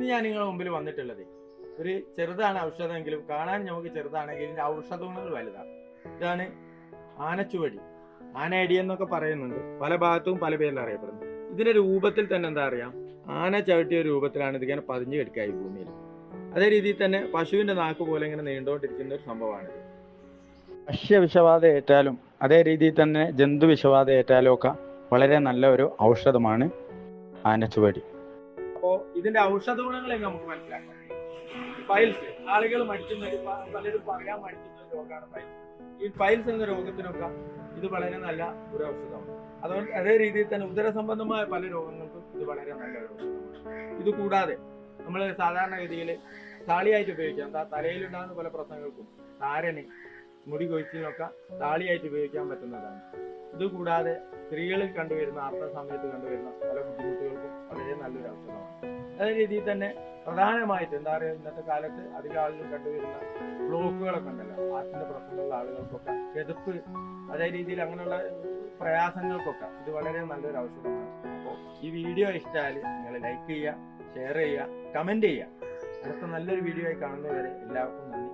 ഇന്ന് ഞാൻ നിങ്ങളുടെ മുമ്പിൽ വന്നിട്ടുള്ളത് ഒരു ചെറുതാണ് ഔഷധമെങ്കിലും കാണാൻ നമുക്ക് ചെറുതാണെങ്കിൽ ഇതിന്റെ ഔഷധ ഗുണങ്ങൾ വലുതാണ്. ഇതാണ് ആനച്ചുവടി. ആനയടി എന്നൊക്കെ പറയുന്നുണ്ട്. പല ഭാഗത്തും പല പേരിൽ അറിയപ്പെടുന്നു. ഇതിന്റെ രൂപത്തിൽ തന്നെ എന്താ അറിയാം? ആന ചവിട്ടിയ രൂപത്തിലാണ് ഇതിങ്ങനെ പതിഞ്ഞു കിടക്കുക ഈ ഭൂമിയിൽ. അതേ രീതിയിൽ തന്നെ പശുവിന്റെ നാക്ക് പോലെ ഇങ്ങനെ നീണ്ടുകൊണ്ടിരിക്കുന്ന ഒരു സംഭവമാണിത്. ഭക്ഷ്യവിഷബാധ ഏറ്റാലും അതേ രീതിയിൽ തന്നെ ജന്തു വിഷബാധ ഏറ്റാലും ഒക്കെ വളരെ നല്ല ഒരു ഔഷധമാണ് ആനച്ചുവടി. അപ്പോ ഇതിന്റെ ഔഷധ ഗുണങ്ങളെ നമുക്ക് മനസ്സിലാക്കാം. പൈൽസ് ആളുകൾ മടിക്കുന്ന പലരും പറയാൻ മടിക്കുന്ന ഒരു രോഗമാണ് പൈൽസ്. ഈ പൈൽസ് എന്ന രോഗത്തിനൊക്കെ ഇത് വളരെ നല്ല ഒരു ഔഷധമാണ്. അതുകൊണ്ട് അതേ രീതിയിൽ തന്നെ ഉദര സംബന്ധമായ പല രോഗങ്ങൾക്കും ഇത് വളരെ നല്ല ഒരു ഔഷധമാണ്. ഇത് കൂടാതെ നമ്മൾ സാധാരണഗതിയിൽ താളിയായിട്ട് ഉപയോഗിക്കാം. തലയിലുണ്ടാകുന്ന പല പ്രശ്നങ്ങൾക്കും താരന് മുടി കൊഴിച്ചിലിനൊക്കെ താളിയായിട്ട് ഉപയോഗിക്കാൻ പറ്റുന്നതാണ്. ഇത് കൂടാതെ സ്ത്രീകളിൽ കണ്ടുവരുന്ന ആർത്ത സമയത്ത് കണ്ടുവരുന്ന പല ബുദ്ധിമുട്ടുകൾക്കും വളരെ അതേ രീതിയിൽ തന്നെ പ്രധാനമായിട്ട് എന്താ പറയുക ഇന്നത്തെ കാലത്ത് അധികം ആളുകൾ കണ്ടുവരുന്ന ബ്ലോക്കുകളൊക്കെ ഉണ്ടല്ലോ ഹാർട്ടിന്റെ പ്രശ്നമുള്ള ആളുകൾക്കൊക്കെ എതിർപ്പ് അതേ രീതിയിൽ അങ്ങനെയുള്ള പ്രയാസങ്ങൾക്കൊക്കെ ഇത് വളരെ നല്ലൊരു ഔഷധമാണ് അപ്പോൾ ഈ വീഡിയോ ഇഷ്ടമായാൽ നിങ്ങൾ ലൈക്ക് ചെയ്യുക ഷെയർ ചെയ്യുക കമന്റ് ചെയ്യുക. അടുത്ത നല്ലൊരു വീഡിയോ ആയി കാണുന്നവരെ എല്ലാവർക്കും നന്ദി.